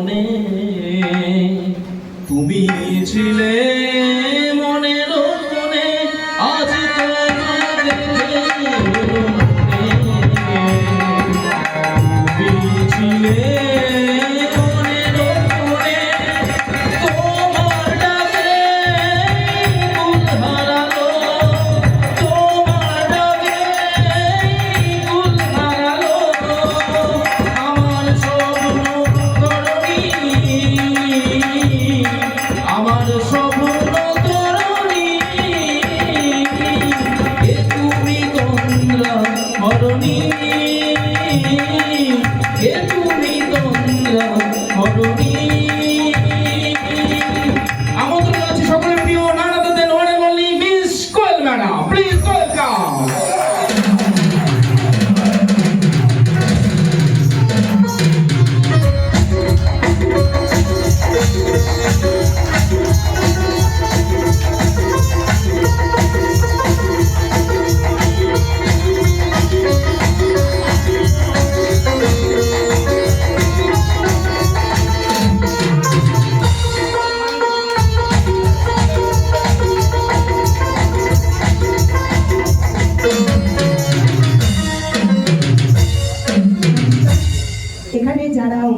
মনে তুমি ছিলে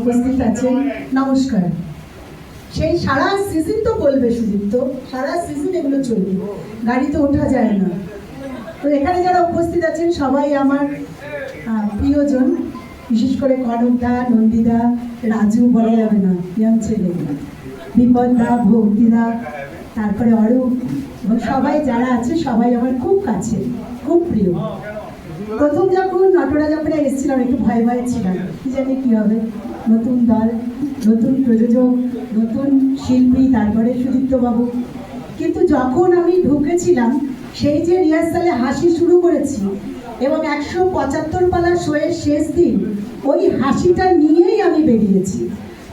উপস্থিত আছেন। নমস্কার। সেই সারা সিজন তো বলবে সুদীপ্ত সারা সিজন এগুলো চলবে। গাড়িতে ওঠা যায় না। তো এখানে যারা উপস্থিত আছেন, সবাই আমার প্রিয়জন। বিশেষ করে কনকদা নন্দিদা রাজু বলা যাবে না ইয়াং ছেলে। বিপদদা ভক্তিদা তারপরে অরূপ। এবং সবাই যারা আছে, সবাই আমার খুব কাছে, খুব প্রিয়। প্রথম যখন নটরা যখন এসেছিলাম, একটু ভয় ভয় ছিলাম, কি জানি কি হবে। নতুন দল, নতুন প্রযোজক, নতুন শিল্পী, তারপরে সুদীপ্ত বাবু কিন্তু যখন আমি ঢুকেছিলাম, সেই যে রিহার্সালে হাসি শুরু করেছি এবং একশো পঁচাত্তর পালা শোয়ের শেষ দিন, ওই হাসিটা নিয়েই আমি বেরিয়েছি।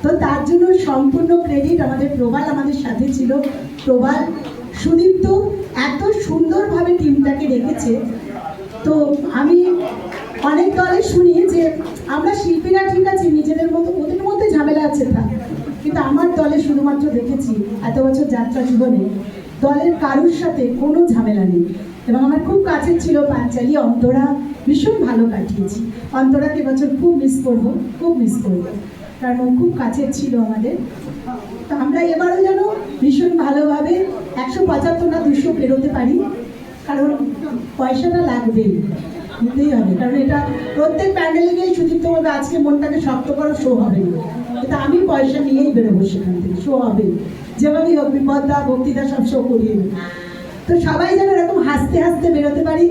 তো তার জন্য সম্পূর্ণ ক্রেডিট আমাদের প্রবাল, আমাদের সাথে ছিল প্রবাল, সুদীপ্ত। এত সুন্দরভাবে টিমটাকে রেখেছে। তো আমি অনেক দলে শুনি যে আমরা শিল্পীরা ঠিক আছে, নিজেদের মতো ওদের মধ্যে ঝামেলা আছে তা। কিন্তু আমার দলে শুধুমাত্র দেখেছি এত বছর যাত্রা জীবনে দলের কারুর সাথে কোনো ঝামেলা নেই। এবং আমার খুব কাছের ছিল পাঞ্চালি, অন্তরা, ভীষণ ভালো কাটিয়েছি। অন্তরাকে বছর খুব মিস করব, খুব মিস করব। কারণ খুব কাছের ছিল আমাদের। তো আমরা এবারও যেন ভীষণ ভালোভাবে একশো পঁচাত্তর না দুশো পেরোতে পারি। কারণ পয়সাটা লাগবেই। নিতেই হবে, কারণ এটা প্রত্যেক প্যান্ডেলে গিয়ে সুদীপ্ত বলবে আজকে মনটাকে শক্ত করো শো হবে। কিন্তু আমি পয়সা নিয়েই বেরোবো সেখান থেকে শো হবে। যেভাবেই হোক বিপদদা ভক্তিদা সব শো করিয়ে তো সবাই যেন এরকম হাসতে হাসতে বেরোতে পারি,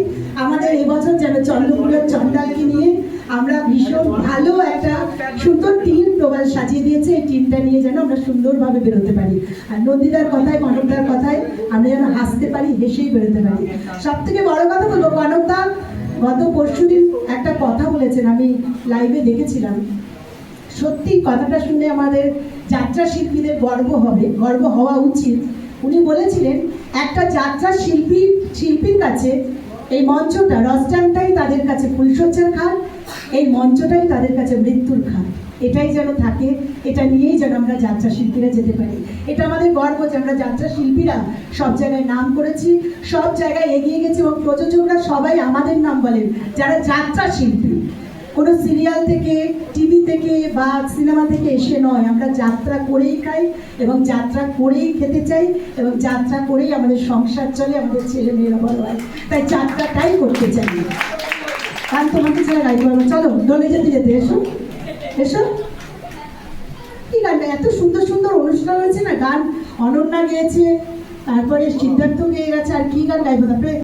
আমাদের এবছর যেন চন্দ্রপুরের চন্ডালকে নিয়ে আমরা ভীষণ ভালো একটা সুন্দর টিম প্রবাল সাজিয়ে দিয়েছে। এই টিমটা নিয়ে যেন আমরা সুন্দরভাবে বেরোতে পারি। আর নন্দীদার কথায় কনকদার কথায় আমরা যেন হাসতে পারি, হেসেই বেরোতে পারি। সব থেকে বড় কথা বলব, কনকদা গত পরশুদিন একটা কথা বলেছেন, আমি লাইভে দেখেছিলাম। সত্যি কথাটা শুনে আমাদের যাত্রা শিল্পীদের গর্ব হবে, গর্ব হওয়া উচিত। উনি বলেছিলেন, একটা যাত্রা শিল্পী, শিল্পীর কাছে এই মঞ্চটা রসটানটাই তাদের কাছে ফুলসজ্জার খাট এই মঞ্চটাই তাদের কাছে মৃত্যুর খাট এটাই যেন থাকে, এটা নিয়েই যেন আমরা যাত্রা শিল্পীরা যেতে পারি। এটা আমাদের গর্ব যে আমরা যাত্রা শিল্পীরা সব জায়গায় নাম করেছি, সব জায়গায় এগিয়ে গেছি এবং প্রযোজকরা সবাই আমাদের নাম বলেন, যারা যাত্রা শিল্পী। কোনো সিরিয়াল থেকে, টিভি থেকে বা সিনেমা থেকে এসে নয়, আমরা যাত্রা করেই খাই এবং যাত্রা করেই খেতে চাই এবং যাত্রা করেই আমাদের সংসার চলে, আমাদের ছেলে মেয়েরা বড় হয়। তাই যাত্রাটাই করতে চাই। কারণ তোমাকে ছেলে পারব চলো, দলে যেতে যেতে, এসো। এসো কি গানটা? এত সুন্দর সুন্দর অনুষ্ঠান হয়েছে না? গান অনন্যা গেয়েছে, তারপরে সিদ্ধার্থ গেয়ে গেছে, আর কি গান গাইবো? তারপরে